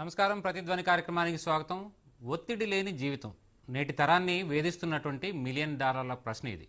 నమస్కారం ప్రతిధ్వని కార్యక్రమానికి స్వాగతం. ఒత్తిడి లేని జీవితం. నేటి తరాన్ని వేధిస్తున్నటువంటి మిలియన్ డాలర్ల ప్రశ్న ఇది.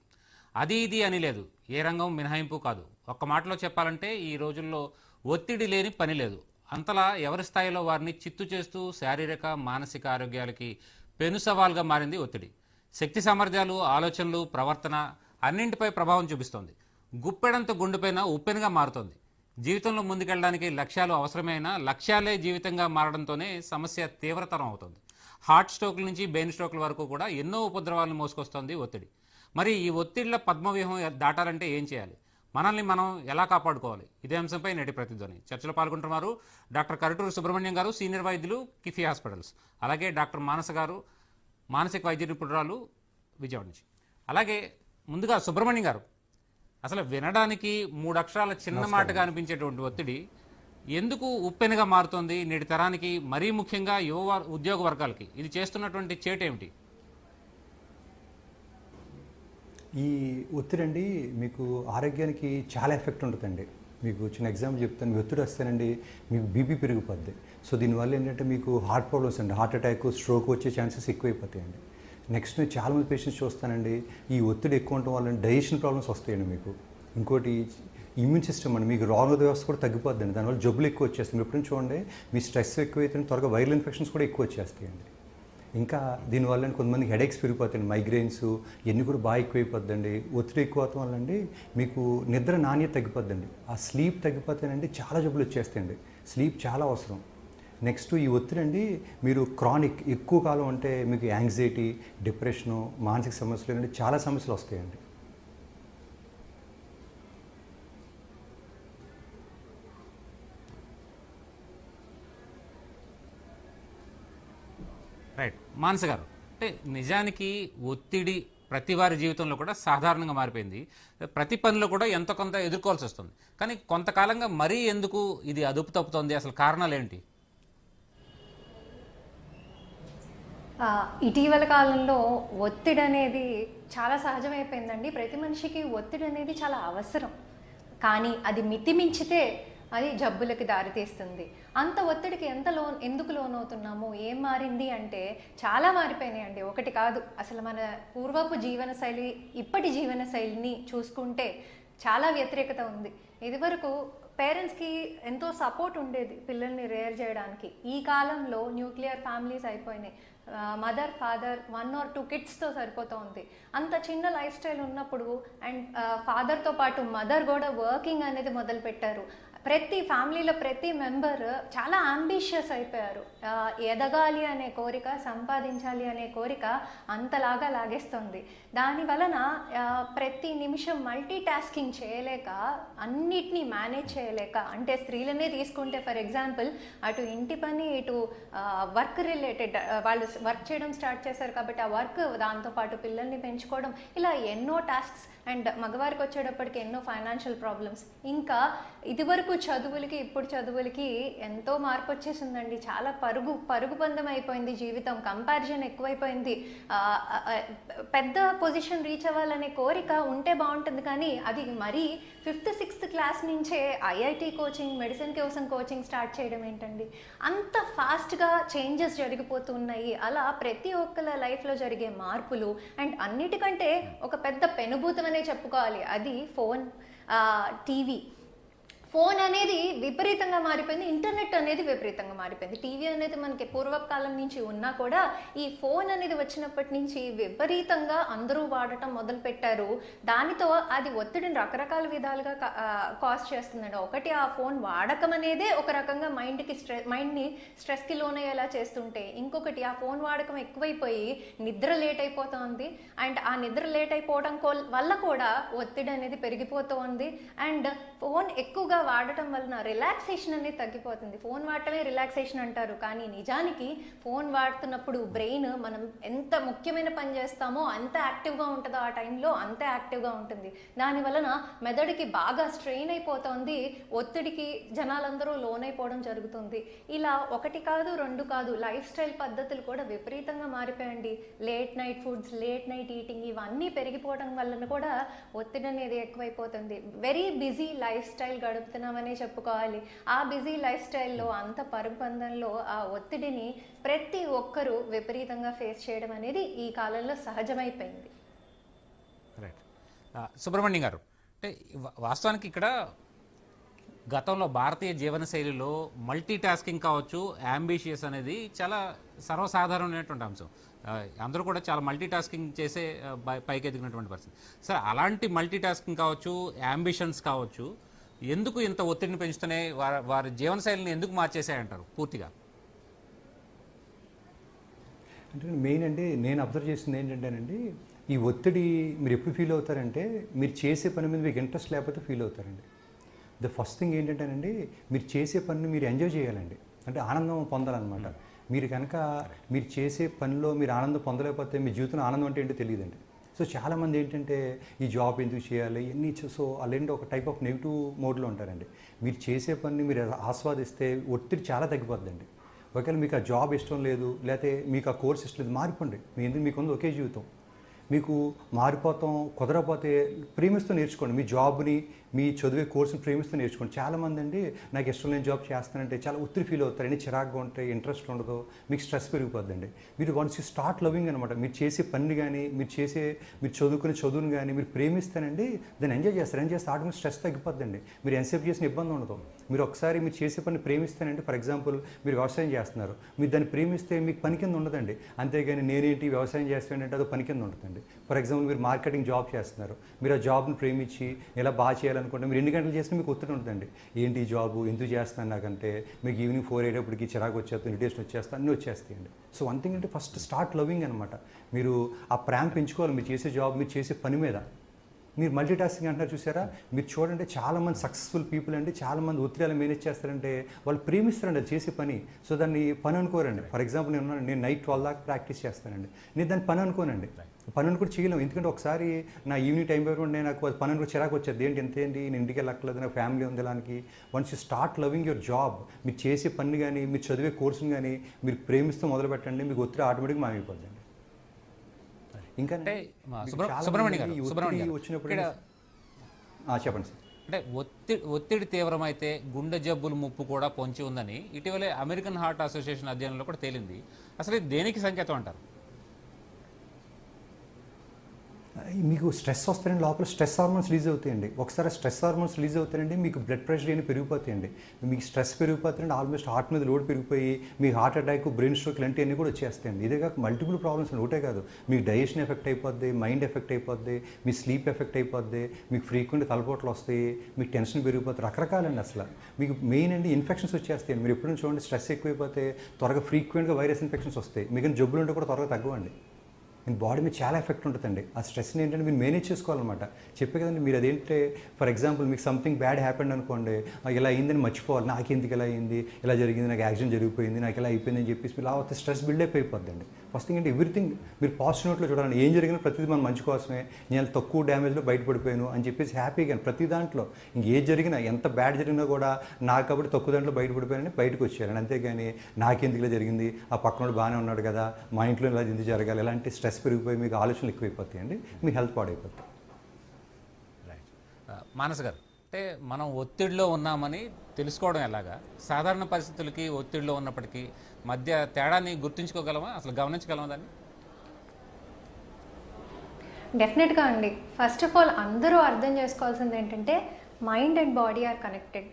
అది ఇది అని లేదు. ఏ రంగం మినహాయింపు కాదు. ఒక్క మాటలో చెప్పాలంటే ఈ రోజుల్లో ఒత్తిడి లేని పని లేదు. అంతలా ఎవరి స్థాయిలో వారిని చిత్తు చేస్తూ శారీరక మానసిక ఆరోగ్యాలకి పెను సవాల్గా మారింది ఒత్తిడి. శక్తి సామర్థ్యాలు ఆలోచనలు ప్రవర్తన అన్నింటిపై ప్రభావం చూపిస్తోంది. గుప్పెడంత గుండెపైన ఉప్పెనగా మారుతోంది. జీవితంలో ముందుకెళ్ళడానికి లక్ష్యాలు అవసరమైన లక్ష్యాలే జీవితంగా మారడంతోనే సమస్య తీవ్రతరం అవుతుంది. హార్ట్ స్ట్రోక్ల నుంచి బెయిన్ స్ట్రోక్ల వరకు కూడా ఎన్నో ఉపద్రవాలను మోసుకొస్తుంది ఒత్తిడి. మరి ఈ ఒత్తిడిల పద్మవ్యూహం దాటాలంటే ఏం చేయాలి? మనల్ని మనం ఎలా కాపాడుకోవాలి? ఇదే అంశంపై నేటి ప్రతిధ్వని. చర్చలో పాల్గొంటున్నారు డాక్టర్ కరుటూరు సుబ్రహ్మణ్యం గారు సీనియర్ వైద్యులు కిఫీ హాస్పిటల్స్. అలాగే డాక్టర్ మానస గారు మానసిక వైద్య నిపుణురాలు విజయవాడ నుంచి. అలాగే ముందుగా సుబ్రహ్మణ్యం గారు అసలు వినడానికి మూడు అక్షరాల చిన్న మాటగా అనిపించేటువంటి ఒత్తిడి ఎందుకు ఉప్పెనగా మారుతోంది? నేటి తరానికి మరీ ముఖ్యంగా యువ ఉద్యోగ వర్గాలకి. ఇది చేస్తున్నటువంటి చేటు ఏమిటి? ఈ ఒత్తిడి అండి మీకు ఆరోగ్యానికి చాలా ఎఫెక్ట్ ఉంటుందండి. మీకు చిన్న ఎగ్జాంపుల్ చెప్తాను. మీ ఒత్తిడి వస్తేనండి మీకు బీపీ పెరిగిపోద్ది. సో దీనివల్ల ఏంటంటే మీకు హార్ట్ ప్రాబ్లమ్స్ అండి. హార్ట్ అటాక్ స్ట్రోక్ వచ్చే ఛాన్సెస్ ఎక్కువైపోతాయండి. నెక్స్ట్ నేను చాలామంది పేషెంట్స్ చూస్తానండి ఈ ఒత్తిడి ఎక్కువ ఉండటం వల్ల డైజెషన్ ప్రాబ్లమ్స్ వస్తాయండి మీకు. ఇంకోటి ఇమ్యూన్ సిస్టమ్ అండి మీకు రోగ వ్యవస్థ కూడా తగ్గిపోద్దండి. దానివల్ల జబ్బులు ఎక్కువ వచ్చేస్తాయి. ఎప్పుడు చూడండి మీ స్ట్రెస్ ఎక్కువైతే త్వరగా వైరల్ ఇన్ఫెక్షన్స్ కూడా ఎక్కువ వచ్చేస్తాయండి. ఇంకా దీనివల్ల కొంతమంది హెడేక్స్ పెరిగిపోతాయండి మైగ్రెయిన్స్ ఇవన్నీ కూడా బాగా ఎక్కువైపోద్దండి. ఒత్తిడి ఎక్కువ అవటం వల్ల అండి మీకు నిద్ర నాణ్యత తగ్గిపోద్దండి. ఆ స్లీప్ తగ్గిపోతేనండి చాలా జబ్బులు వచ్చేస్తాయండి. స్లీప్ చాలా అవసరం. నెక్స్ట్ ఈ ఒత్తిడి అండి మీరు క్రానిక్ ఎక్కువ కాలం అంటే మీకు యాంగ్జైటీ డిప్రెషను మానసిక సమస్యలు అండి చాలా సమస్యలు వస్తాయండి. రైట్. మానస గారు అంటే నిజానికి ఒత్తిడి ప్రతి వారి జీవితంలో కూడా సాధారణంగా మారిపోయింది. ప్రతి పనిలో కూడా ఎంతో కొంత ఎదుర్కోవాల్సి వస్తుంది. కానీ కొంతకాలంగా మరీ ఎందుకు ఇది అదుపు తప్పుతోంది? అసలు కారణాలు ఏంటి? ఇటీవల కాలంలో ఒత్తిడి అనేది చాలా సహజమైపోయిందండి. ప్రతి మనిషికి ఒత్తిడి అనేది చాలా అవసరం. కానీ అది మితిమించితే అది జబ్బులకి దారితీస్తుంది. అంత ఒత్తిడికి ఎంత లోన్ ఎందుకు లోనవుతున్నాము? ఏం మారింది అంటే చాలా మారిపోయినాయండి. ఒకటి కాదు అసలు మన పూర్వపు జీవన శైలి ఇప్పటి జీవన శైలిని చూసుకుంటే చాలా వ్యతిరేకత ఉంది. ఇదివరకు పేరెంట్స్కి ఎంతో సపోర్ట్ ఉండేది పిల్లల్ని రేర్ చేయడానికి. ఈ కాలంలో న్యూక్లియర్ ఫ్యామిలీస్ అయిపోయినాయి. Mother father one or two కిడ్స్తో సరిపోతుంది అంత చిన్న లైఫ్ స్టైల్ ఉన్నప్పుడు అండ్ ఫాదర్తో పాటు మదర్ కూడా వర్కింగ్ అనేది మొదలు పెట్టారు ప్రతి ఫ్యామిలీలో ప్రతి మెంబర్ చాలా అంబిషియస్ అయిపోయారు. ఎదగాలి అనే కోరిక సంపాదించాలి అనే కోరిక అంతలాగా లాగేస్తుంది. దాని వలన ప్రతి నిమిషం మల్టీ టాస్కింగ్ చేయలేక అన్నిటినీ మేనేజ్ చేయలేక అంటే స్త్రీలనే తీసుకుంటే ఫర్ ఎగ్జాంపుల్ అటు ఇంటి పని ఇటు వర్క్ రిలేటెడ్ వాళ్ళు వర్క్ చేయడం స్టార్ట్ చేశారు కాబట్టి ఆ వర్క్ దాంతోపాటు పిల్లల్ని పెంచుకోవడం ఇలా ఎన్నో టాస్క్స్ అండ్ మగవారికి వచ్చేటప్పటికి ఎన్నో ఫైనాన్షియల్ ప్రాబ్లమ్స్ ఇంకా ఇదివరకు చదువులకి ఇప్పుడు చదువులకి ఎంతో మార్పు వచ్చేసిందండి చాలా పరుగు పరుగు పందం అయిపోయింది జీవితం. కంపారిజన్ ఎక్కువైపోయింది. పెద్ద పొజిషన్ రీచ్ అవ్వాలనే కోరిక ఉంటే బాగుంటుంది కానీ అది మరీ ఫిఫ్త్ సిక్స్త్ క్లాస్ నుంచే ఐఐటి కోచింగ్ మెడిసిన్ కోసం కోచింగ్ స్టార్ట్ చేయడం ఏంటండి? అంత ఫాస్ట్గా చేంజెస్ జరిగిపోతున్నాయి. అలా ప్రతి ఒక్కల లైఫ్లో జరిగే మార్పులు అండ్ అన్నిటికంటే ఒక పెద్ద పెనుభూతం అనే చెప్పుకోవాలి. అది ఫోన్ టీవీ. ఫోన్ అనేది విపరీతంగా మారిపోయింది ఇంటర్నెట్ అనేది విపరీతంగా మారిపోయింది. టీవీ అనేది మనకి పూర్వకాలం నుంచి ఉన్నా కూడా ఈ ఫోన్ అనేది వచ్చినప్పటి నుంచి విపరీతంగా అందరూ వాడటం మొదలు పెట్టారు దానితో అది ఒత్తిడిని రకరకాల విధాలుగా కాజ్ చేస్తుందండి. ఒకటి ఆ ఫోన్ వాడకం అనేదే ఒక రకంగా మైండ్కి స్ట్రెస్ మైండ్ని స్ట్రెస్కి లోనయ్యేలా చేస్తుంటే ఇంకొకటి ఆ ఫోన్ వాడకం ఎక్కువైపోయి నిద్ర లేట్ అయిపోతుంది అండ్ ఆ నిద్ర లేట్ అయిపోవడం వల్ల కూడా ఒత్తిడి అనేది పెరిగిపోతుంది. అండ్ ఫోన్ ఎక్కువగా వాడటం వలన రిలాక్సేషన్ అనేది తగ్గిపోతుంది. ఫోన్ వాడటమే రిలాక్సేషన్ అంటారు. కానీ నిజానికి ఫోన్ వాడుతున్నప్పుడు బ్రెయిన్ మనం ఎంత ముఖ్యమైన పని చేస్తామో అంత యాక్టివ్గా ఉంటుందో. ఆ టైంలో అంత యాక్టివ్గా ఉంటుంది. దాని వలన మెదడుకి బాగా స్ట్రెయిన్ అయిపోతుంది. ఒత్తిడికి జనాలందరూ లోనైపోవడం జరుగుతుంది. ఇలా ఒకటి కాదు రెండు కాదు లైఫ్ స్టైల్ పద్ధతులు కూడా విపరీతంగా మారిపోయండి. Late night foods late night eating ఇవన్నీ పెరిగిపోవడం వలన కూడా ఒత్తిడి అనేది ఎక్కువైపోతుంది. వెరీ బిజీ లైఫ్ స్టైల్ గడుపు బతుకుతున్నామనే చెప్పుకోవాలి. ఆ బిజీ లైఫ్ స్టైల్లో అంత పరుగుబంధంలో ఆ ఒత్తిడిని ప్రతి ఒక్కరూ విపరీతంగా ఫేస్ చేయడం అనేది ఈ కాలంలో సహజమైపోయింది. రైట్ సుబ్రహ్మణ్యం గారు అంటే వాస్తవానికి ఇక్కడ గతంలో భారతీయ జీవనశైలిలో మల్టీ టాస్కింగ్ కావచ్చు యాంబిషియస్ అనేది చాలా సర్వసాధారణమైనటువంటి అంశం. అందరూ కూడా చాలా మల్టీ టాస్కింగ్ చేసే పై- పైకి ఎదిగినటువంటి పరిస్థితి. సరే అలాంటి మల్టీ టాస్కింగ్ కావచ్చు అంబిషన్స్ కావచ్చు ఎందుకు ఇంత ఒత్తిడిని పెంచుతున్నాయి? వారి వారి జీవనశైలిని ఎందుకు మార్చేసాయంటారు పూర్తిగా? అంటే మెయిన్ అండి నేను అబ్జర్వ్ చేసింది ఏంటంటేనండి ఈ ఒత్తిడి మీరు ఎప్పుడు ఫీల్ అవుతారంటే మీరు చేసే పని మీద మీకు ఇంట్రెస్ట్ లేకపోతే ఫీల్ అవుతారండి. ద ఫస్ట్ థింగ్ ఏంటంటేనండి మీరు చేసే పనిని మీరు ఎంజాయ్ చేయాలండి. అంటే ఆనందం పొందాలన్నమాట. మీరు కనుక మీరు చేసే పనిలో మీరు ఆనందం పొందలేకపోతే మీ జీవితంలో ఆనందం అంటే ఏంటో తెలియదండి. సో చాలామంది ఏంటంటే ఈ జాబ్ ఎందుకు చేయాలి ఎన్ని సో అలాంటి ఒక టైప్ ఆఫ్ నెగిటివ్ మోడ్లో ఉంటారండి. మీరు చేసే పనిని మీరు ఆస్వాదిస్తే ఒత్తిడి చాలా తగ్గిపోద్దండి. ఒకవేళ మీకు ఆ జాబ్ ఇష్టం లేదు లేకపోతే మీకు ఆ కోర్స్ ఇష్టం లేదు మారిపోండి. మీ ఎందుకు మీకు ఉంది ఒకే జీవితం? మీకు మారిపోతాం కుదరకపోతే ప్రేమిస్తూ నేర్చుకోండి. మీ జాబ్ని మీ చదివే కోర్సుని ప్రేమిస్తూ నేర్చుకోండి. చాలామంది అండి నాకు ఇష్టం లేని జాబ్ చేస్తానంటే చాలా ఒత్తిడి ఫీల్ అవుతారు. అండి చిరాకుగా ఉంటాయి ఇంట్రెస్ట్ ఉండదు మీకు స్ట్రెస్ పెరిగిపోద్దండి. మీరు వన్స్ యూ స్టార్ట్ లవింగ్ అనమాట మీరు చేసే పని కానీ మీరు చేసే మీరు చదువుకునే చదువును కానీ మీరు ప్రేమిస్తానండి దాన్ని ఎంజాయ్ చేస్తారు. ఎంజాయ్ చేస్తే ఆటోమేటిక్ స్ట్రెస్ తగ్గిపోద్దండి. మీరు ఎంతసేపు చేసిన ఇబ్బంది ఉండదు. మీరు ఒకసారి మీరు చేసే పని ప్రేమిస్తానంటే ఫర్ ఎగ్జాంపుల్ మీరు వ్యవసాయం చేస్తున్నారు. మీరు దాన్ని ప్రేమిస్తే మీకు పని కింద ఉండదండి. అంతేగాని నేనేంటి వ్యవసాయం చేస్తానంటే అది పని కింద ఉంటుందండి ఫర్ ఎగ్జాంపుల్ మీరు మార్కెటింగ్ జాబ్ చేస్తున్నారు. మీరు ఆ జాబ్ని ప్రేమించి ఎలా బాగా అనుకోండి మీరు ఎన్ని గంటలు చేసినా మీకు ఒత్తిడి ఉంటుందండి. ఏంటి జాబు? ఎందుకు చేస్తాను నాకంటే? మీకు ఈవినింగ్ ఫోర్ అయ్యేటప్పటికి చిరాకు వచ్చేస్తుంది ఇరిటేషన్ వచ్చేస్తా అన్నీ వచ్చేస్తాయండి. సో వన్ థింగ్ అంటే ఫస్ట్ స్టార్ట్ లవింగ్ అనమాట మీరు ఆ ప్రేమ పెంచుకోవాలి. మీరు చేసే జాబ్ మీరు చేసే పని మీద. మీరు మల్టీ టాస్కింగ్ అంటారు చూసారా? మీరు చూడండి చాలామంది సక్సెస్ఫుల్ పీపుల్ అండి చాలామంది ఒత్తిడిలు మేనేజ్ చేస్తారంటే వాళ్ళు ప్రేమిస్తారండి అది చేసే పని. సో దాన్ని పని అనుకోరండి. ఫర్ ఎగ్జాంపుల్ నేను ఉన్నాను, నేను నైట్ ట్వెల్వ్ దాకా ప్రాక్టీస్ చేస్తానండి. నేను దాన్ని పని అనుకోనండి. పని కూడా చేయలేము ఎందుకంటే ఒకసారి నా ఈవినింగ్ టైం పెట్టుకుంటే నేను నాకు అది కూడా చిరాకు వచ్చేది. ఏంటి ఎంత ఏంటి? నేను ఇంటికి వెళ్ళక్కర్లేదు నా ఫ్యామిలీ ఉంది దానికి. Once you start loving your job మీరు చేసే పని కానీ మీరు చదివే కోర్సుని కానీ మీరు ప్రేమిస్తూ మొదలు పెట్టండి మీకు ఒత్తిడి ఆటోమేటిక్గా మాగిపోద్దండి ఇంకా అంటే సుబ్రహ్మణ్యం గారు, సుబ్రహ్మణ్యం. వచ్చినప్పుడు చెప్పండి సార్. అంటే ఒత్తిడి ఒత్తిడి తీవ్రమైతే గుండె జబ్బుల ముప్పు కూడా పొంచి ఉందని ఇటీవలే అమెరికన్ హార్ట్ అసోసియేషన్ అధ్యయనంలో కూడా తేలింది. అసలు దేనికి సంకేతం అంటారు? మీకు స్ట్రెస్ వస్తారండి లోపల స్ట్రెస్ హార్మోన్స్ రిలీజ్ అవుతాయండి. ఒకసారి స్ట్రెస్ హార్మోన్స్ రిలీజ్ అవుతాయండి మీకు బ్లడ్ ప్రెషర్ అని పెరిగిపోతాయండి. మీకు స్ట్రెస్ పెరిగిపోతాయండి ఆల్మోస్ట్ హార్ట్ మీద లోడ్ పెరిగిపోయి మీ హార్ట్ అటాక్ బ్రెయిన్ స్ట్రోక్ ఇలాంటివన్నీ కూడా వచ్చేస్తాయండి. ఇదే కాక మల్టిపుల్ ప్రాబ్లమ్స్ ఒకటే కాదు. మీకు డైజెషన్ ఎఫెక్ట్ అయిపోద్ది మైండ్ ఎఫెక్ట్ అయిపోద్ది మీ స్లీప్ ఎఫెక్ట్ అయిపోద్ది మీకు ఫ్రీక్వెంట్ తలపోట్లు వస్తాయి మీకు టెన్షన్ పెరిగిపోతుంది రకరకాలండి అసలు. మీకు మెయిన్ అండి ఇన్ఫెక్షన్స్ వచ్చేస్తాయండి. మీరు ఎప్పుడైనా చూడండి స్ట్రెస్ ఎక్కువైపోతే త్వరగా ఫ్రీక్వెంట్గా వైరస్ ఇన్ఫెక్షన్స్ వస్తాయి. మిగిలిన జబ్బులు ఉంటే కూడా త్వరగా తగ్గవండి. మీ బాడీ మీద చాలా ఎఫెక్ట్ ఉంటుందండి. ఆ స్ట్రెస్ని ఏంటంటే మీరు మేనేజ్ చేసుకోవాలన్నమాట. చెప్పే కదండి మీరు అదేంటే ఫర్ ఎగ్జాంపుల్ మీకు సంథింగ్ బ్యాడ్ హ్యాపెండ్ అనుకోండి ఇలా అయిందని మర్చిపోవాలి నాకు ఎందుకు ఇలా అయింది ఇలా జరిగింది నాకు యాక్సిడెంట్ జరిగిపోయింది నాకు ఇలా అయిపోయింది అని చెప్పేసి మీరు లేకపోతే స్ట్రెస్ బిల్డప్ అయిపోద్దండి. ఫస్ట్ థింగ్ అంటే ఎవ్రీథింగ్ మీరు పాజిటివ్ నోట్లో చూడాలి ఏం జరిగినా ప్రతిదీ మనం మంచి కోసమే. నేను తక్కువ డ్యామేజ్లో బయటపడిపోయాను అని చెప్పేసి హ్యాపీగా ప్రతి దాంట్లో ఇంక ఏది జరిగినా ఎంత బ్యాడ్ జరిగినా కూడా నాకు కాబట్టి తక్కువ దాంట్లో బయటపడిపోయానని బయటకు వచ్చేయాలని అంతేగాని నాకెందుకు ఇలా జరిగింది ఆ పక్కనోడు బాగానే ఉన్నాడు కదా మా ఇంట్లో ఇలా ఎందుకు జరగాలి ఇలాంటి స్ట్రెస్ పెరిగిపోయి మీకు ఆలోచనలు ఎక్కువైపోతాయండి మీ హెల్త్ పాడైపోతుంది. రైట్ మానస్ గారు అంటే మనం ఒత్తిడిలో ఉన్నామని తెలుసుకోవడం ఎలాగా? సాధారణ పరిస్థితులకి ఒత్తిడిలో ఉన్నప్పటికీ మధ్య తేడాన్ని గుర్తుంచుకోగలమా? అసలు గమనించగలమా దాన్ని? డెఫినెట్గా అండి. ఫస్ట్ ఆఫ్ ఆల్ అందరూ అర్థం చేసుకోవాల్సింది ఏంటంటే mind and body are connected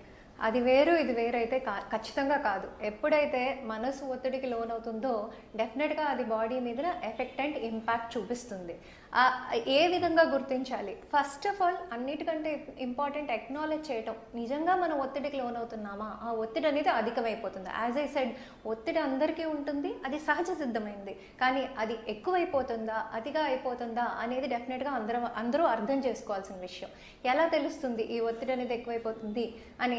అది వేరు ఇది వేరు అయితే కా ఖచ్చితంగా కాదు. ఎప్పుడైతే మనసు ఒత్తిడికి లోనవుతుందో డెఫినెట్గా అది బాడీ మీద ఎఫెక్ట్ అండ్ ఇంపాక్ట్ చూపిస్తుంది. ఏ విధంగా గుర్తించాలి? ఫస్ట్ ఆఫ్ ఆల్ అన్నిటికంటే ఇంపార్టెంట్ ఎక్నాలెజ్ చేయటం. నిజంగా మనం ఒత్తిడికి లోనవుతున్నామా? ఆ ఒత్తిడి అనేది అధికమైపోతుంది. యాజ్ ఐ సెడ్ ఒత్తిడి అందరికీ ఉంటుంది అది సహజ సిద్ధమైంది. కానీ అది ఎక్కువైపోతుందా? అతిగా అయిపోతుందా? అనేది డెఫినెట్గా అందరం అందరూ అర్థం చేసుకోవాల్సిన విషయం. ఎలా తెలుస్తుంది ఈ ఒత్తిడి అనేది ఎక్కువైపోతుంది అని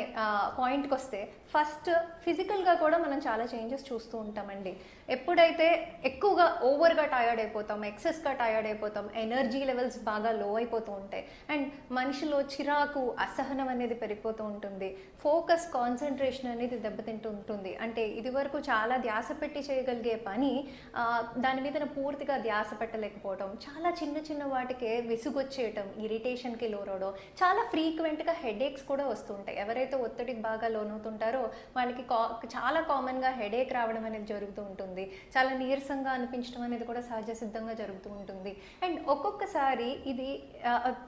పాయింట్కి వస్తే ఫస్ట్ ఫిజికల్గా కూడా మనం చాలా చేంజెస్ చూస్తూ ఉంటామండి. ఎప్పుడైతే ఎక్కువగా ఓవర్గా టయర్డ్ అయిపోతాం ఎక్సెస్గా టయర్డ్ అయిపోతాం ఎనర్జీ లెవెల్స్ బాగా లో అయిపోతూ ఉంటాయి. అండ్ మనిషిలో చిరాకు అసహనం అనేది పెరిగిపోతూ ఉంటుంది. ఫోకస్ కాన్సన్ట్రేషన్ అనేది దెబ్బతింటూ ఉంటుంది. అంటే ఇదివరకు చాలా ధ్యాస పెట్టి చేయగలిగే పని దాని మీద పూర్తిగా ధ్యాస పెట్టలేకపోవడం చాలా చిన్న చిన్న వాటికే విసుగొచ్చేయటం ఇరిటేషన్కి లోరవడం చాలా ఫ్రీక్వెంట్గా హెడేక్స్ కూడా వస్తుంటాయి. ఎవరైతే ఒత్తిడికి బాగా లోనవుతుంటారో వాళ్ళకి కా చాలా కామన్గా హెడేక్ రావడం అనేది జరుగుతూ ఉంటుంది. చాలా నీరసంగా అనిపించడం అనేది కూడా సహజ సిద్ధంగా జరుగుతూ ఉంటుంది. అండ్ అండ్ ఒక్కొక్కసారి ఇది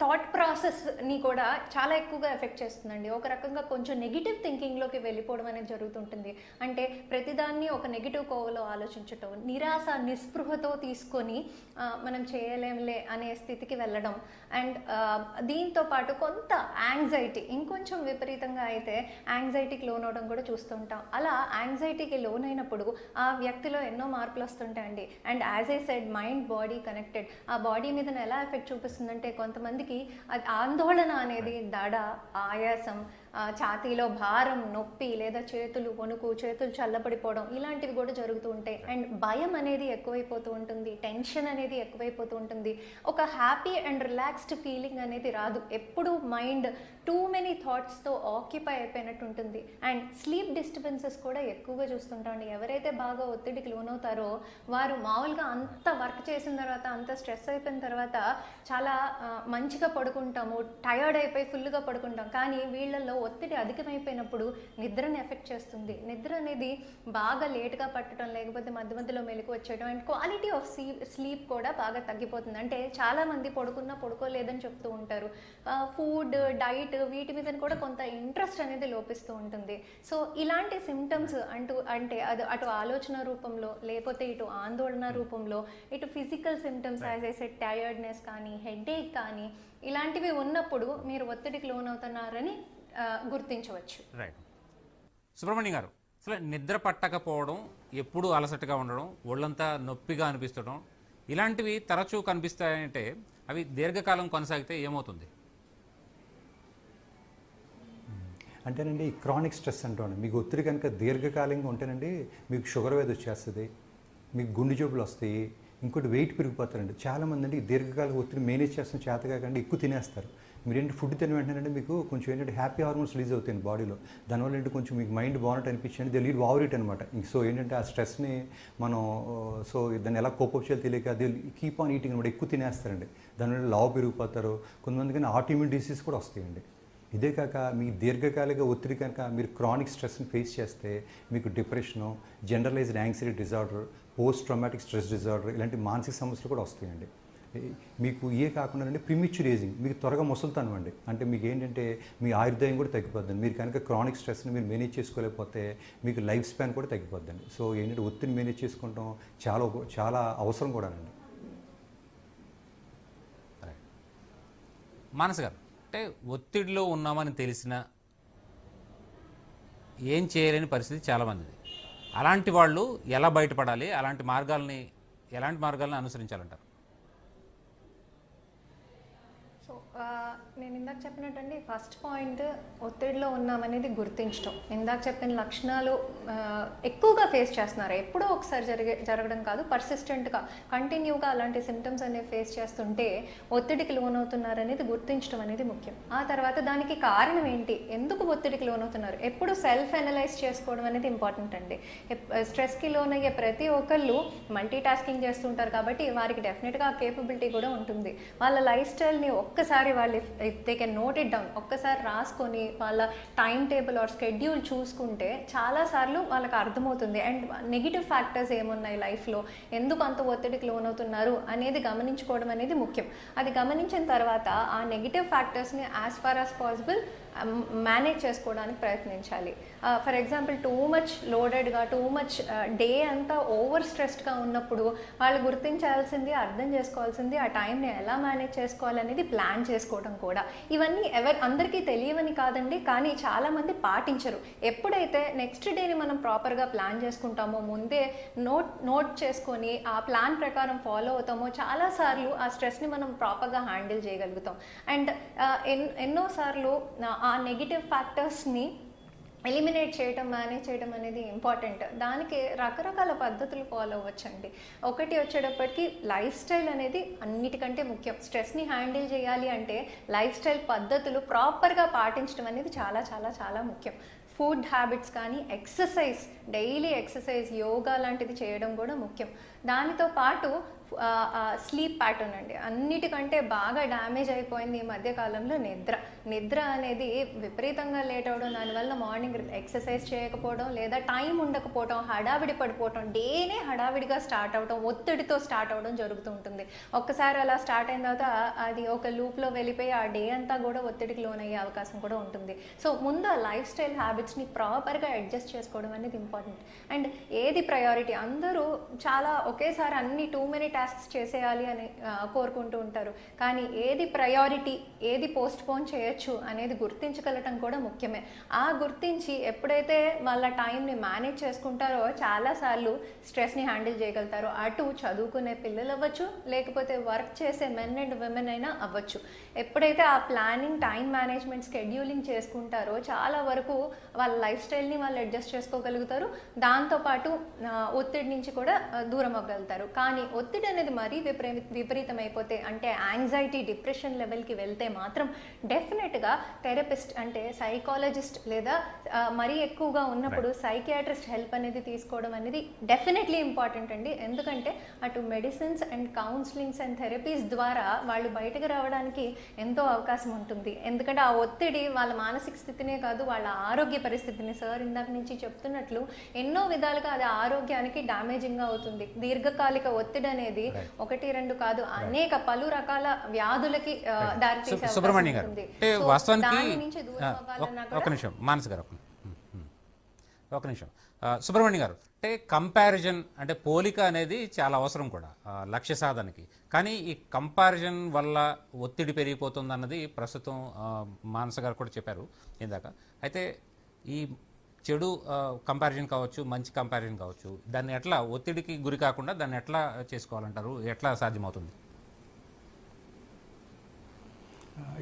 థాట్ ప్రాసెస్ని కూడా చాలా ఎక్కువగా ఎఫెక్ట్ చేస్తుందండి. ఒక రకంగా కొంచెం నెగిటివ్ థింకింగ్లోకి వెళ్ళిపోవడం అనేది జరుగుతుంటుంది. అంటే ప్రతిదాన్ని ఒక నెగిటివ్ కోవలో ఆలోచించటం నిరాశ నిస్పృహతో తీసుకొని మనం చేయలేంలే అనే స్థితికి వెళ్ళడం అండ్ దీంతో పాటు కొంత యాంగ్జైటీ ఇంకొంచెం విపరీతంగా అయితే యాంగ్జైటీకి లోన్ అవడం కూడా చూస్తుంటాం అలా యాంగ్జైటీకి లోన్ అయినప్పుడు ఆ వ్యక్తిలో ఎన్నో మార్పులు వస్తుంటాయండి. And as I said mind body connected ఆ బాడీ మీద ఎలా ఎఫెక్ట్ చూపిస్తుందంటే కొంతమందికి అది ఆందోళన అనేది దడ ఆయాసం ఛాతీలో భారం నొప్పి లేదా చేతులు వణుకు చేతులు చల్లబడిపోవడం ఇలాంటివి కూడా జరుగుతూ ఉంటాయి. అండ్ భయం అనేది ఎక్కువైపోతూ ఉంటుంది టెన్షన్ అనేది ఎక్కువైపోతూ ఉంటుంది. ఒక హ్యాపీ అండ్ రిలాక్స్డ్ ఫీలింగ్ అనేది రాదు. ఎప్పుడు మైండ్ టూ మెనీ థాట్స్తో ఆక్యుపై అయిపోయినట్టు ఉంటుంది. అండ్ స్లీప్ డిస్టర్బెన్సెస్ కూడా ఎక్కువగా చూస్తుంటాం ఎవరైతే బాగా ఒత్తిడికి లోనవుతారో వారు మామూలుగా అంత వర్క్ చేసిన తర్వాత అంత స్ట్రెస్ అయిపోయిన తర్వాత చాలా మంచిగా పడుకుంటాము టయర్డ్ అయిపోయి ఫుల్గా పడుకుంటాం. కానీ వీళ్ళల్లో ఒత్తిడి అధికమైపోయినప్పుడు నిద్రని ఎఫెక్ట్ చేస్తుంది. నిద్ర అనేది బాగా లేట్గా పట్టడం లేకపోతే మధ్య మధ్యలో మెలకు వచ్చేయడం అండ్ క్వాలిటీ ఆఫ్ సీ స్లీప్ కూడా బాగా తగ్గిపోతుంది. అంటే చాలామంది పడుకున్నా పడుకోలేదని చెప్తూ ఉంటారు. ఫుడ్ డైట్ వీటి మీద కూడా కొంత ఇంట్రెస్ట్ అనేది లోపిస్తూ ఉంటుంది. సో ఇలాంటి సిమ్టమ్స్ అంటూ అంటే అది అటు ఆలోచన రూపంలో లేకపోతే ఇటు ఆందోళన రూపంలో ఇటు physical symptoms as I said tiredness కానీ హెడేక్ కానీ ఇలాంటివి ఉన్నప్పుడు మీరు ఒత్తిడికి లోనవుతున్నారని గుర్తించవచ్చు. రైట్ సుబ్రహ్మణ్యం గారు అసలు నిద్ర పట్టకపోవడం ఎప్పుడు అలసటగా ఉండడం ఒళ్ళంతా నొప్పిగా అనిపిస్తడం ఇలాంటివి తరచూ కనిపిస్తాయంటే అవి దీర్ఘకాలం కొనసాగితే ఏమవుతుంది? అంటేనండి ఈ క్రానిక్ స్ట్రెస్ అంటాం మీకు ఒత్తిడి కనుక దీర్ఘకాలంగా ఉంటేనండి మీకు షుగర్ వ్యాధి వచ్చేస్తుంది మీకు గుండె జబ్బులు వస్తాయి ఇంకోటి వెయిట్ పెరిగిపోతారండి. చాలామంది అండి ఈ దీర్ఘకాలిక ఒత్తిడి మేనేజ్ చేస్తున్న చేత కాకుండా ఎక్కువ తినేస్తారు. మీరేంటి ఫుడ్ తిన వెంటనే మీకు కొంచెం ఏంటంటే హ్యాపీ హార్మోన్స్ రిలీజ్ అవుతాయి బాడీలో. దానివల్ల ఏంటి కొంచెం మీకు మైండ్ బాగున్నట్టు అనిపించండి దే లీడ్ వావరిట్ అనమాట సో ఏంటంటే ఆ స్ట్రెస్ని మనం సో దాన్ని ఎలా కోపప్ చేయాలి తెలియక అది కీప్ ఆన్ ఈటింగ్ అనమాట ఎక్కువ తినేస్తారండి. దానివల్ల లావు పెరిగిపోతారు. కొంతమందికి ఆటోమ్యూన్ డిసీజ్ కూడా వస్తాయండి. ఇదే కాక మీ దీర్ఘకాలిక ఒత్తిడి కనుక మీరు క్రానిక్ స్ట్రెస్ని ఫేస్ చేస్తే మీకు depression generalised anxiety disorder post traumatic stress disorder ఇలాంటి మానసిక సమస్యలు కూడా వస్తాయండి. మీకు ఏ కాకుండా అంటే ప్రిమిచ్యూర్ ఏజింగ్ మీకు త్వరగా ముసలుతాను అండి. అంటే మీకు ఏంటంటే మీ ఆయుర్దాయం కూడా తగ్గిపోద్దండి. మీరు కనుక క్రానిక్ స్ట్రెస్ని మీరు మేనేజ్ చేసుకోలేకపోతే మీకు లైఫ్ స్పాన్ కూడా తగ్గిపోద్దండి. సో ఏంటంటే ఒత్తిడిని మేనేజ్ చేసుకోవటం చాలా చాలా అవసరం కూడానండి. మానస్ గారు. అంటే ఒత్తిడిలో ఉన్నామని తెలిసిన ఏం చేయలేని పరిస్థితి చాలామందిది. అలాంటి వాళ్ళు ఎలా బయటపడాలి? అలాంటి మార్గాల్ని ఎలాంటి మార్గాలను అనుసరించాలంటారు సో ఆ, నేను ఇందాక చెప్పినట్టండి ఫస్ట్ పాయింట్ ఒత్తిడిలో ఉన్నామనేది గుర్తించడం ఇందాక చెప్పిన లక్షణాలు ఎక్కువగా ఫేస్ చేస్తున్నారు. ఎప్పుడో ఒకసారి జరిగే జరగడం కాదు పర్సిస్టెంట్గా కంటిన్యూగా అలాంటి సిమ్టమ్స్ అనేవి ఫేస్ చేస్తుంటే ఒత్తిడికి లోనవుతున్నారు అనేది గుర్తించడం అనేది ముఖ్యం. ఆ తర్వాత దానికి కారణం ఏంటి? ఎందుకు ఒత్తిడికి లోనవుతున్నారు? ఎప్పుడు సెల్ఫ్ అనలైజ్ చేసుకోవడం అనేది ఇంపార్టెంట్ అండి. స్ట్రెస్కి లోనయ్యే ప్రతి ఒక్కళ్ళు మల్టీ టాస్కింగ్ చేస్తుంటారు కాబట్టి వారికి డెఫినెట్గా ఆ కేపబిలిటీ కూడా ఉంటుంది. వాళ్ళ లైఫ్ స్టైల్ని ఒక్కసారి వాళ్ళు if they can note it down ఒక్కసారి రాసుకొని వాళ్ళ టైం టేబుల్ ఆర్ స్కెడ్యూల్ చూసుకుంటే చాలాసార్లు వాళ్ళకి అర్థమవుతుంది. అండ్ నెగిటివ్ ఫ్యాక్టర్స్ ఏమున్నాయి లైఫ్లో ఎందుకు అంత ఒత్తిడికి లోనవుతున్నారు? అనేది గమనించుకోవడం అనేది ముఖ్యం. అది గమనించిన తర్వాత ఆ negative ఫ్యాక్టర్స్ని as far as possible manage చేసుకోవడానికి ప్రయత్నించాలి. ఫర్ ఎగ్జాంపుల్ టూ మచ్ లోడెడ్గా టూ మచ్ డే అంతా ఓవర్ స్ట్రెస్డ్గా ఉన్నప్పుడు వాళ్ళు గుర్తించాల్సింది అర్థం చేసుకోవాల్సింది ఆ టైంని ఎలా మేనేజ్ చేసుకోవాలనేది ప్లాన్ చేసుకోవడం కూడా. ఇవన్నీ ఎవరి అందరికీ తెలియవని కాదండి కానీ చాలామంది పాటించరు. ఎప్పుడైతే నెక్స్ట్ డేని మనం ప్రాపర్గా ప్లాన్ చేసుకుంటామో ముందే నోట్ నోట్ చేసుకొని ఆ ప్లాన్ ప్రకారం ఫాలో అవుతామో చాలాసార్లు ఆ స్ట్రెస్ని మనం ప్రాపర్గా హ్యాండిల్ చేయగలుగుతాం. అండ్ ఎన్ ఎన్నోసార్లు ఆ నెగిటివ్ ఫ్యాక్టర్స్ని ఎలిమినేట్ చేయటం మేనేజ్ చేయడం అనేది ఇంపార్టెంట్ దానికి రకరకాల పద్ధతులు ఫాలో అవ్వచ్చండి. ఒకటి వచ్చేటప్పటికి లైఫ్ స్టైల్ అనేది అన్నిటికంటే ముఖ్యం. స్ట్రెస్ని హ్యాండిల్ చేయాలి అంటే లైఫ్ స్టైల్ పద్ధతులు ప్రాపర్గా పాటించడం అనేది చాలా చాలా చాలా ముఖ్యం. ఫుడ్ హ్యాబిట్స్ కానీ ఎక్సర్సైజ్ డైలీ ఎక్సర్సైజ్ యోగా లాంటిది చేయడం కూడా ముఖ్యం. దానితో పాటు స్లీప్ ప్యాటర్న్ అండి. అన్నిటికంటే బాగా డ్యామేజ్ అయిపోయింది ఈ మధ్య కాలంలో నిద్ర. నిద్ర అనేది విపరీతంగా లేట్ అవడం దానివల్ల మార్నింగ్ ఎక్సర్సైజ్ చేయకపోవడం లేదా టైం ఉండకపోవడం హడావిడి పడిపోవడం డేనే హడావిడిగా స్టార్ట్ అవడం ఒత్తిడితో స్టార్ట్ అవడం జరుగుతూ ఉంటుంది. ఒక్కసారి అలా స్టార్ట్ అయిన తర్వాత అది ఒక లూప్లో వెళ్ళిపోయి ఆ డే అంతా కూడా ఒత్తిడికి లోనయ్యే అవకాశం కూడా ఉంటుంది. సో ముందు ఆ లైఫ్ స్టైల్ హ్యాబిట్స్ని ప్రాపర్గా అడ్జస్ట్ చేసుకోవడం అనేది ఇంపార్టెంట్ అండ్ ఏది ప్రయారిటీ అందరూ చాలా ఒకేసారి అన్ని టూ మినిట్ టాస్క్స్ చేసేయాలి అని కోరుకుంటూ ఉంటారు. కానీ ఏది ప్రయారిటీ ఏది పోస్ట్ పోన్ చేయొచ్చు అనేది గుర్తించగలటం కూడా ముఖ్యమే. ఆ గుర్తించి ఎప్పుడైతే వాళ్ళ టైంని మేనేజ్ చేసుకుంటారో చాలాసార్లు స్ట్రెస్ని హ్యాండిల్ చేయగలుగుతారు. అటు చదువుకునే పిల్లలు అవ్వచ్చు లేకపోతే వర్క్ చేసే మెన్ అండ్ విమెన్ అయినా అవ్వచ్చు. ఎప్పుడైతే ఆ ప్లానింగ్ టైం మేనేజ్మెంట్ స్కెడ్యూలింగ్ చేసుకుంటారో చాలా వరకు వాళ్ళ లైఫ్ స్టైల్ని వాళ్ళు అడ్జస్ట్ చేసుకోగలుగుతారు. దాంతోపాటు ఒత్తిడి నుంచి కూడా దూరం అవ్వగలుగుతారు. కానీ ఒత్తిడి అనేది మరీ విపరీ విపరీతం అయిపోతే అంటే యాంగ్జైటీ డిప్రెషన్ లెవెల్కి వెళ్తే మాత్రం డెఫినెట్గా థెరపిస్ట్ అంటే సైకాలజిస్ట్ లేదా మరీ ఎక్కువగా ఉన్నప్పుడు సైకియాట్రిస్ట్ హెల్ప్ అనేది తీసుకోవడం అనేది డెఫినెట్లీ ఇంపార్టెంట్ అండి. ఎందుకంటే అటు medicines and counsellings and therapies ద్వారా వాళ్ళు బయటకు రావడానికి ఎంతో అవకాశం ఉంటుంది. ఎందుకంటే ఆ ఒత్తిడి వాళ్ళ మానసిక స్థితినే కాదు వాళ్ళ ఆరోగ్య పరిస్థితిని సార్ ఇందాక నుంచి చెప్తున్నట్లు ఎన్నో విధాలుగా అది ఆరోగ్యానికి డామేజింగ్ అవుతుంది. దీర్ఘకాలిక ఒత్తిడి అనేది ఒకటి రెండు కాదు. అనేక పలు రకాల వ్యాధులకి దారితీసే సుబ్రహ్మణ్యం గారు దాని నుంచి దూరం ఆ, అవ్వాలన్నా ఒక- నిమిషం మానస్ గారు ఒక నిమిషం. సుబ్రహ్మణ్యం గారు అంటే కంపారిజన్ అంటే పోలిక అనేది చాలా అవసరం కూడా లక్ష్య సాధనకి. కానీ ఈ కంపారిజన్ వల్ల ఒత్తిడి పెరిగిపోతుంది అన్నది ప్రస్తుతం మానస గారు కూడా చెప్పారు ఇందాక. అయితే ఈ చెడు కంపారిజన్ కావచ్చు మంచి కంపారిజన్ కావచ్చు దాన్ని ఎట్లా ఒత్తిడికి గురి కాకుండా దాన్ని ఎట్లా చేసుకోవాలంటారు? ఎట్లా సాధ్యమవుతుంది?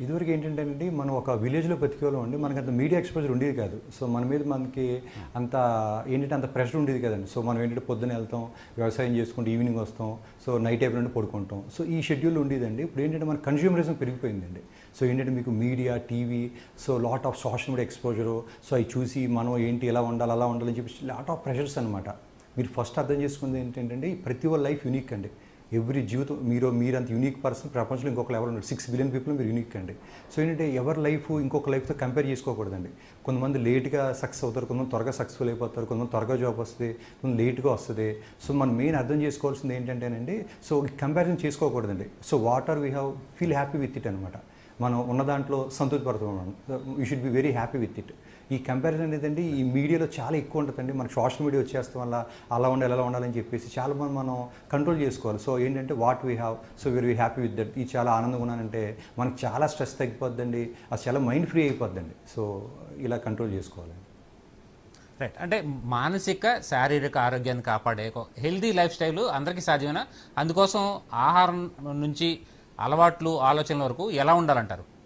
ఇదివరకు ఏంటంటే అండి మనం ఒక విలేజ్లో బతికేవాళ్ళం అండి. మనకి అంత మీడియా ఎక్స్పోజర్ ఉండేది కాదు. సో మన మీద మనకి అంత ఏంటంటే అంత ప్రెషర్ ఉండేది కదండి. సో మనం ఏంటంటే పొద్దున వెళ్తాం వ్యవసాయం చేసుకుంటూ ఈవినింగ్ వస్తాం సో నైట్ అయిపోయినట్టు పడుకుంటాం. సో ఈ షెడ్యూల్ ఉండేదండి. ఇప్పుడు ఏంటంటే మన కన్జ్యూమరిజం పెరిగిపోయిందండి. సో ఏంటంటే మీకు media TV so lot of social media exposure so అవి చూసి మనం ఏంటి ఎలా ఉండాలి అలా ఉండాలని చెప్పి లాట్ ఆఫ్ ప్రెషర్స్ అనమాట మీరు ఫస్ట్ అర్థం చేసుకుంది ఏంటంటే ప్రతి ఒక్క లైఫ్ యూనిక్ అండి. ఎవ్రీ జీవితం మీరు మీరంత యూనిక్ పర్సన్ ప్రపంచంలో ఇంకొకరు ఎవరు ఉన్నారు సిక్స్ బిలియన్ పీపుల్ మీరు యూనిక్ అండి. సో ఏంటంటే ఎవరి లైఫ్ ఇంకొక లైఫ్తో కంపేర్ చేసుకోకూడదండి. కొంతమంది లేట్గా సక్సెస్ అవుతారు కొంతమంది త్వరగా సక్సెస్ఫుల్ అయిపోతారు కొంతమంది త్వరగా జాబ్ వస్తుంది కొంతమంది లేట్గా వస్తుంది. సో మనం మెయిన్ అర్థం చేసుకోవాల్సింది ఏంటంటేనండి so comparison చేసుకోకూడదండి. So what are we have feel happy with it అనమాట మనం ఉన్న దాంట్లో సంతృప్తి పడుతున్నాం you should be very happy with it ఈ కంపారిజన్ అనేదండి ఈ మీడియాలో చాలా ఎక్కువ ఉంటుందండి. మనకి సోషల్ మీడియా వచ్చేస్తాం వల్ల అలా ఉండాలి ఎలా ఉండాలని చెప్పేసి చాలా మంది మనం కంట్రోల్ చేసుకోవాలి. సో ఏంటంటే what we have so we're we happy with that ఇది చాలా ఆనందంగా ఉన్నానంటే మనకు చాలా స్ట్రెస్ తగ్గిపోద్దండి. అది చాలా మైండ్ ఫ్రీ అయిపోద్దండి. సో ఇలా కంట్రోల్ చేసుకోవాలి. రైట్ అంటే మానసిక శారీరక ఆరోగ్యాన్ని కాపాడే హెల్దీ లైఫ్ స్టైల్ అందరికీ సాధ్యమేనా? అందుకోసం ఆహారం నుంచి అలవాట్లు ఆలోచనల వరకు ఎలా ఉండాలంటారు?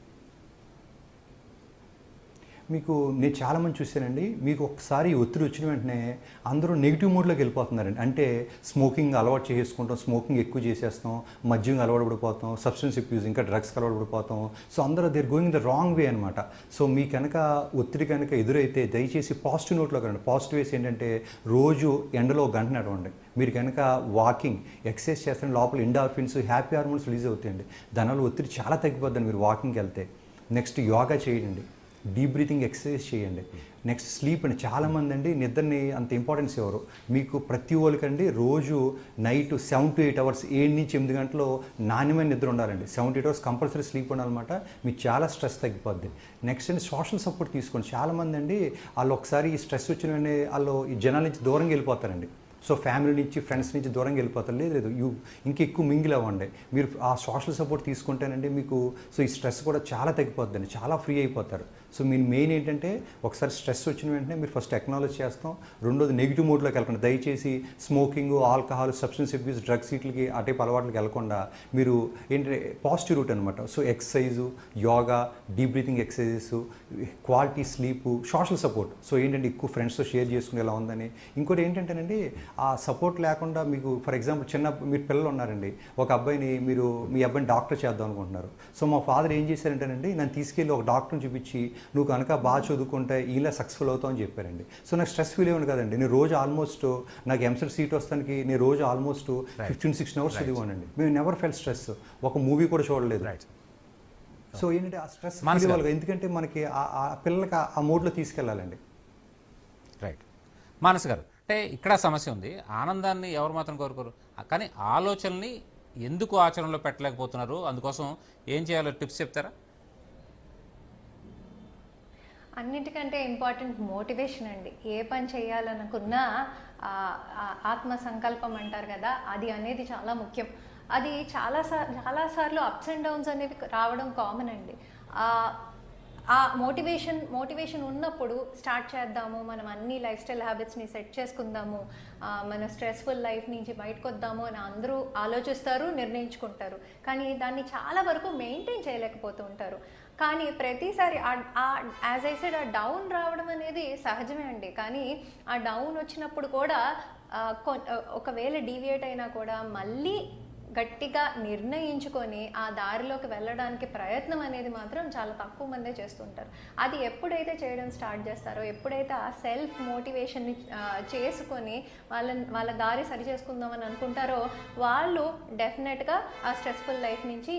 మీకు నేను చాలామంది చూశానండి. మీకు ఒకసారి ఒత్తిడి వచ్చిన వెంటనే అందరూ నెగిటివ్ మోడ్లోకి వెళ్ళిపోతున్నారండి. అంటే స్మోకింగ్ అలవాటు చేసుకుంటాం స్మోకింగ్ ఎక్కువ చేసేస్తాం మద్యం అలవాటు పడిపోతాం సబ్స్టెన్స్ అబ్యూజ్ ఇంకా డ్రగ్స్కి అలవాటు పడిపోతాం సో అందరూ they're going the wrong way అనమాట సో మీ కనుక ఒత్తిడి కనుక ఎదురైతే దయచేసి పాజిటివ్ నోట్లో రండి. పాజిటివ్ వేస్ ఏంటంటే రోజు ఎండలో ఒక గంట నడవండి. మీరు కనుక వాకింగ్ ఎక్సర్సైజ్ చేస్తే లోపల ఇండార్ఫిన్స్ హ్యాపీ హార్మోన్స్ రిలీజ్ అవుతాయండి. దానివల్ల ఒత్తిడి చాలా తగ్గిపోద్దండి మీరు వాకింగ్కి వెళ్తే. నెక్స్ట్ యోగా చేయండి. డీప్ బ్రీతింగ్ ఎక్సర్సైజ్ చేయండి. నెక్స్ట్ స్లీప్ అండి. చాలామంది అండి నిద్రని అంత ఇంపార్టెన్స్ ఇవ్వరు. మీకు ప్రతి వాళ్ళకండి రోజు night seven to eight hours ఏడు నుంచి ఎనిమిది గంటలు నాణ్యమైన నిద్ర ఉండాలండి. Seven to eight hours compulsory sleep ఉండాలన్నమాట. మీకు చాలా స్ట్రెస్ తగ్గిపోద్ది. నెక్స్ట్ అండి సోషల్ సపోర్ట్ తీసుకోండి. చాలామంది అండి వాళ్ళు ఒకసారి ఈ స్ట్రెస్ వచ్చిన వాళ్ళు ఈ జనాల నుంచి దూరంగా వెళ్ళిపోతారండి. సో ఫ్యామిలీ నుంచి ఫ్రెండ్స్ నుంచి దూరంగా వెళ్ళిపోతారు. లేదు లేదు. యూ ఇంకా ఎక్కువ మింగిల్ అవ్వండి. మీరు ఆ సోషల్ సపోర్ట్ తీసుకుంటేనండి మీకు సో ఈ స్ట్రెస్ కూడా చాలా తగ్గిపోతుందండి చాలా ఫ్రీ అయిపోతారు. సో మీ మెయిన్ ఏంటంటే ఒకసారి స్ట్రెస్ వచ్చిన వెంటనే మీరు ఫస్ట్ టెక్నాలజీ చేస్తాం. రెండోది నెగిటివ్ మోడ్లోకి వెళ్ళకుండా. దయచేసి smoking alcohol substance abuse drugs వీటికి అటే అలవాట్లకి వెళ్ళకుండా మీరు ఏంటంటే పాజిటివ్ రూట్ అనమాట so exercise yoga deep breathing exercises quality sleep social support so ఏంటంటే ఎక్కువ ఫ్రెండ్స్తో షేర్ చేసుకుని ఎలా ఉందని. ఇంకోటి ఏంటంటేనండి ఆ సపోర్ట్ లేకుండా మీకు ఫర్ ఎగ్జాంపుల్ చిన్న మీరు పిల్లలు ఉన్నారండి. ఒక అబ్బాయిని మీరు మీ అబ్బాయిని డాక్టర్ చేద్దాం అనుకుంటున్నారు. సో మా ఫాదర్ ఏం చేశారంటేనండి నన్ను తీసుకెళ్ళి ఒక డాక్టర్ని చూపించి నువ్వు కనుక బాగా చదువుకుంటే ఇలా సక్సెస్ఫుల్ అవుతావు అని చెప్పారండి. సో నాకు స్ట్రెస్ ఫీల్ అయ్యింది కదండి. నేను రోజు ఆల్మోస్ట్ నాకు ఎంసెట్ సీట్ వస్తానికి నేను రోజు ఆల్మోస్ట్ ఫిఫ్టీన్ సిక్స్టీన్ అవర్స్ చదివానండి మేము నెవర్ ఫెల్ స్ట్రెస్. ఒక మూవీ కూడా చూడలేదు. సో ఏంటంటే ఆ స్ట్రెస్ మనసు ఎందుకంటే మనకి ఆ- పిల్లలకి ఆ- ఆ మోడ్లో తీసుకెళ్ళాలండి. రైట్ మానస్ గారు అంటే ఇక్కడ సమస్య ఉంది. ఆనందాన్ని ఎవరు మాత్రం కోరుకోరు. కానీ ఆలోచనని ఎందుకు ఆచరణలో పెట్టలేకపోతున్నారు? అందుకోసం ఏం చేయాలో టిప్స్ చెప్తారా? అన్నిటికంటే ఇంపార్టెంట్ మోటివేషన్ అండి. ఏ పని చేయాలనుకున్నా ఆ, ఆత్మ సంకల్పం అంటారు కదా అది అనేది చాలా ముఖ్యం. అది చాలా సార్ చాలాసార్లు అప్స్ అండ్ డౌన్స్ అనేవి రావడం కామన్ అండి. ఆ, మోటివేషన్ మోటివేషన్ ఉన్నప్పుడు స్టార్ట్ చేద్దాము మనం అన్ని లైఫ్ స్టైల్ హ్యాబిట్స్ని సెట్ చేసుకుందాము మన స్ట్రెస్ఫుల్ లైఫ్ నుంచి బయటకు వద్దాము అని అందరూ ఆలోచిస్తారు నిర్ణయించుకుంటారు. కానీ దాన్ని చాలా వరకు మెయింటైన్ చేయలేకపోతూ ఉంటారు. కానీ ప్రతిసారి యాజ్ ఐ సెడ్ ఆ డౌన్ రావడం అనేది సహజమే అండి. కానీ ఆ డౌన్ వచ్చినప్పుడు కూడా ఒకవేళ డీవియేట్ అయినా కూడా మళ్ళీ గట్టిగా నిర్ణయించుకొని ఆ దారిలోకి వెళ్ళడానికి ప్రయత్నం అనేది మాత్రం చాలా తక్కువ మందే చేస్తుంటారు. అది ఎప్పుడైతే చేయడం స్టార్ట్ చేస్తారో ఎప్పుడైతే ఆ సెల్ఫ్ మోటివేషన్ని చేసుకొని వాళ్ళ వాళ్ళ దారి సరి చేసుకుందామని అనుకుంటారో వాళ్ళు డెఫినెట్గా ఆ స్ట్రెస్ఫుల్ లైఫ్ నుంచి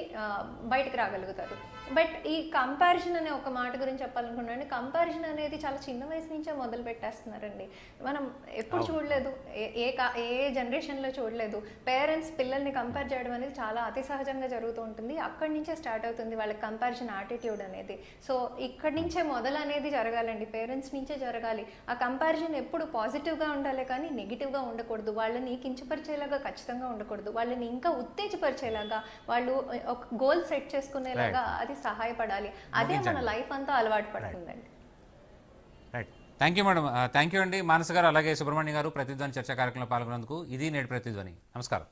బయటకు రాగలుగుతారు. బట్ ఈ కంపారిజన్ అనే ఒక మాట గురించి చెప్పాలనుకున్నాను కంపారిజన్ అనేది చాలా చిన్న వయసు నుంచే మొదలు పెట్టేస్తున్నారండి. మనం ఎప్పుడు చూడలేదు. ఏ ఏ జనరేషన్లో చూడలేదు. పేరెంట్స్ పిల్లల్ని కంపేర్ చేయడం అనేది చాలా అతి సహజంగా జరుగుతూ ఉంటుంది. అక్కడి నుంచే స్టార్ట్ అవుతుంది వాళ్ళ కంపారిజన్ యాటిట్యూడ్ అనేది. సో ఇక్కడి నుంచే మొదలు అనేది జరగాలండి. పేరెంట్స్ నుంచే జరగాలి. ఆ కంపారిజన్ ఎప్పుడు పాజిటివ్గా ఉండాలి కానీ నెగిటివ్గా ఉండకూడదు. వాళ్ళని కించపరిచేలాగా ఖచ్చితంగా ఉండకూడదు. వాళ్ళని ఇంకా ఉత్తేజపరిచేలాగా వాళ్ళు ఒక గోల్ సెట్ చేసుకునేలాగా అది సహాయపడాలి. అదే మన లైఫ్ అంతా అలవాటు పడుతుందండి. Right thank you madam thank you అండి. మానస్ గారు అలాగే సుబ్రహ్మణ్య గారు ప్రతిధ్వని చర్చా కార్యక్రమంలో పాల్గొన్నందుకు ఇది నేటి ప్రతిధ్వని. నమస్కారం.